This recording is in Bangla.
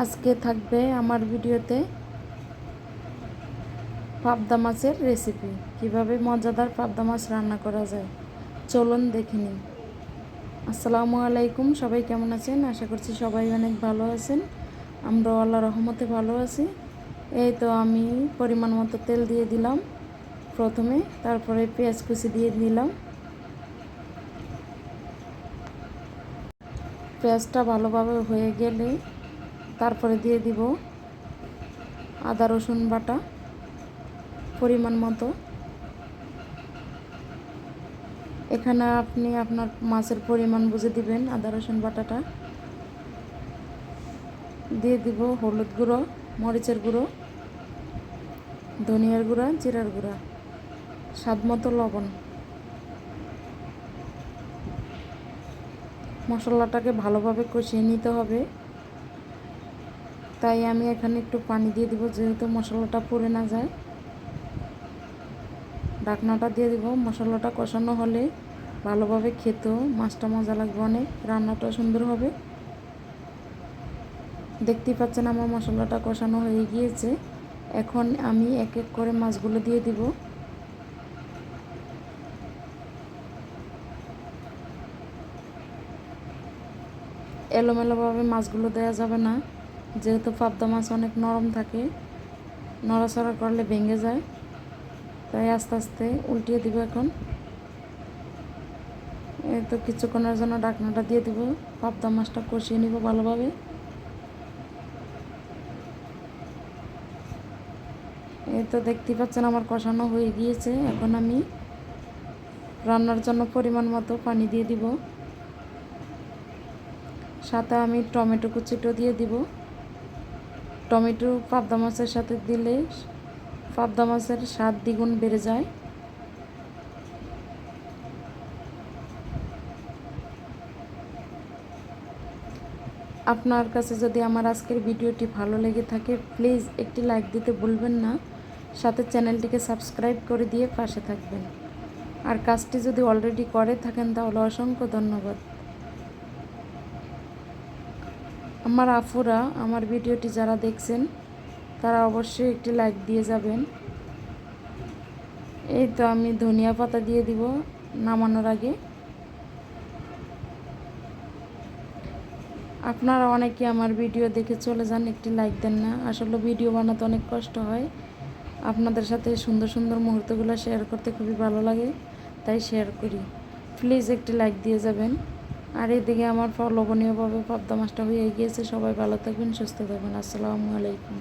আজকে থাকবে আমার ভিডিওতে পাবদা মাছের রেসিপি কীভাবে মজাদার পাবদা মাছ রান্না করা যায়। চলুন দেখে নিন আসসালামু আলাইকুম, সবাই কেমন আছেন? আশা করছি সবাই অনেক ভালো আছেন। আমরাও আল্লাহ রহমতে ভালো আছি। এই তো আমি পরিমাণ মতো তেল দিয়ে দিলাম। প্রথমে তারপরে পেঁয়াজ কুচি দিয়ে দিলাম। পেঁয়াজটা ভালোভাবে হয়ে গেলে তারপরে দিয়ে দিব আদা, রসুন বাটা পরিমাণ মতো। এখানে আপনি আপনার মাছের পরিমাণ বুঝে দিবেন আদা, রসুন বাটাটা। দিয়ে দিব হলুদ গুঁড়ো, মরিচের গুঁড়ো, ধনিয়ার গুঁড়া, জিরার গুঁড়া, স্বাদ মতো লবণ। মশলাটাকে ভালোভাবে কষিয়ে নিতে হবে। তাই আমি এখানে একটু পানি দিয়ে দিব, যেহেতু মশলাটা পুড়ে না যায়। ঢাকনাটা দিয়ে দিব, মশলাটা কষানো হলে ভালোভাবে খেতেও মাছটা মজা লাগবে অনেক রান্নাটা সুন্দর হবে। দেখতেই পাচ্ছেন আমার মশলাটা কষানো হয়ে গিয়েছে। এখন আমি এক এক করে মাছগুলো দিয়ে দিব। এলোমেলোভাবে মাছগুলো দেওয়া যাবে না। যেহেতু পাবদা মাছ অনেক নরম থাকে, নড়াচড়া করলে ভেঙে যায়। তাই আস্তে আস্তে উল্টিয়ে দিব এখন। এই তো কিছুক্ষণের জন্য ডাকনাটা দিয়ে দিব। পাবদা মাছটা কষিয়ে নিব ভালোভাবে। এই তো দেখতেই পাচ্ছেন আমার কষানো হয়ে গিয়েছে। এখন আমি রান্নার জন্য পরিমাণ মতো পানি দিয়ে দিব। সাথে আমি টমেটো কুচিটাও দিয়ে দিব। টমেটো পাবদা মাছের সাথে দিলে পাবদা মাছের স্বাদ দ্বিগুণ বেড়ে যায়। আপনার কাছে যদি আমার আজকের ভিডিওটি ভালো লেগে থাকে প্লিজ একটি লাইক দিতে ভুলবেন না। সাথে চ্যানেলটিকে সাবস্ক্রাইব করে দিয়ে পাশে থাকবেন। আর কাজটি যদি অলরেডি করে থাকেন, তাহলে অসংখ্য ধন্যবাদ। আমার আফুরা আমার ভিডিওটি যারা দেখছেন, তারা অবশ্যই একটি লাইক দিয়ে যাবেন। এই তো আমি ধনিয়া পাতা দিয়ে দিব নামানোর আগে। আপনারা অনেকে আমার ভিডিও দেখে চলে যান, একটি লাইক দেন না। আসলে ভিডিও বানাতে অনেক কষ্ট হয়। আপনাদের সাথে সুন্দর সুন্দর মুহূর্তগুলো শেয়ার করতে খুবই ভালো লাগে, তাই শেয়ার করি। প্লিজ একটি লাইক দিয়ে যাবেন। আর এদিকে আমার লবণীয়ভাবে পদ্মা মাছটা হয়ে গিয়েছে। সবাই ভালো থাকবেন, সুস্থ থাকবেন। আসসালামু আলাইকুম।